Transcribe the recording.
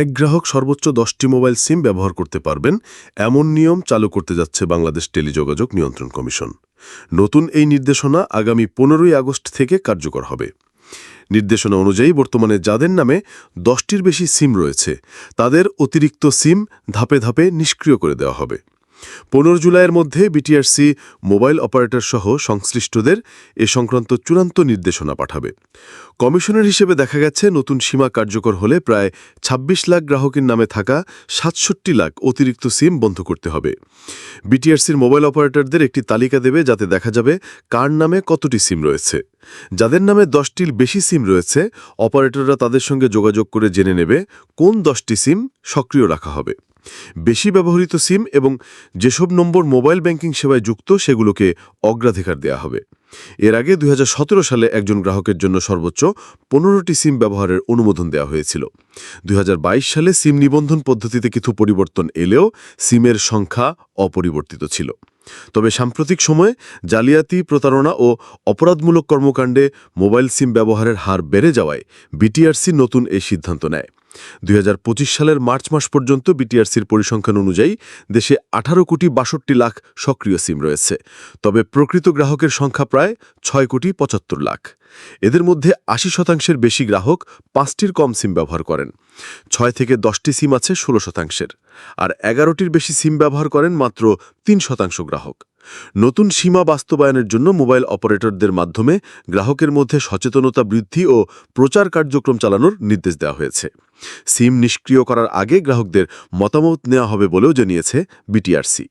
এক গ্রাহক সর্বোচ্চ দশটি মোবাইল সিম ব্যবহার করতে পারবেন, এমন নিয়ম চালু করতে যাচ্ছে বাংলাদেশ টেলিযোগাযোগ নিয়ন্ত্রণ কমিশন। নতুন এই নির্দেশনা আগামী পনেরোই আগস্ট থেকে কার্যকর হবে। নির্দেশনা অনুযায়ী বর্তমানে যাদের নামে দশটির বেশি সিম রয়েছে, তাদের অতিরিক্ত সিম ধাপে ধাপে নিষ্ক্রিয় করে দেওয়া হবে। পনেরো জুলাইয়ের মধ্যে বিটিআরসি মোবাইল অপারেটর সহ সংশ্লিষ্টদের এ সংক্রান্ত চূড়ান্ত নির্দেশনা পাঠাবে। কমিশনের হিসেবে দেখা গেছে, নতুন সীমা কার্যকর হলে প্রায় ২৬ লাখ গ্রাহকের নামে থাকা সাতষট্টি লাখ অতিরিক্ত সিম বন্ধ করতে হবে। বিটিআরসির মোবাইল অপারেটরদের একটি তালিকা দেবে যাতে দেখা যাবে কার নামে কতটি সিম রয়েছে। যাদের নামে দশটির বেশি সিম রয়েছে, অপারেটররা তাদের সঙ্গে যোগাযোগ করে জেনে নেবে কোন দশটি সিম সক্রিয় রাখা হবে। বেশি ব্যবহৃত সিম এবং যেসব নম্বর মোবাইল ব্যাংকিং সেবায় যুক্ত, সেগুলোকে অগ্রাধিকার দেওয়া হবে। এর আগে দুই হাজার সতেরো সালে একজন গ্রাহকের জন্য সর্বোচ্চ পনেরোটি সিম ব্যবহারের অনুমোদন দেওয়া হয়েছিল। দুই হাজার বাইশ সালে সিম নিবন্ধন পদ্ধতিতে কিছু পরিবর্তন এলেও সিমের সংখ্যা অপরিবর্তিত ছিল। তবে সাম্প্রতিক সময়ে জালিয়াতি, প্রতারণা ও অপরাধমূলক কর্মকাণ্ডে মোবাইল সিম ব্যবহারের হার বেড়ে যাওয়ায় বিটিআরসি নতুন এই সিদ্ধান্ত নেয়। দুই হাজার পঁচিশ সালের মার্চ মাস পর্যন্ত বিটিআরসির পরিসংখ্যান অনুযায়ী দেশে আঠারো কোটি বাষট্টি লাখ সক্রিয় সিম রয়েছে। তবে প্রকৃত গ্রাহকের সংখ্যা প্রায় ছয় কোটি পঁচাত্তর লাখ। এদের মধ্যে আশি শতাংশের বেশি গ্রাহক পাঁচটির কম সিম ব্যবহার করেন। ছয় থেকে দশটি সিম আছে ষোলো শতাংশের। আর এগারোটির বেশি সিম ব্যবহার করেন মাত্র তিন শতাংশ গ্রাহক। নতুন সীমা বাস্তবায়নের জন্য মোবাইল অপারেটরদের মাধ্যমে গ্রাহকের মধ্যে সচেতনতা বৃদ্ধি ও প্রচার কার্যক্রম চালানোর নির্দেশ দেওয়া হয়েছে। সিম নিষ্ক্রিয় করার আগে গ্রাহকদের মতামত নেওয়া হবে বলেও জানিয়েছে বিটিআরসি।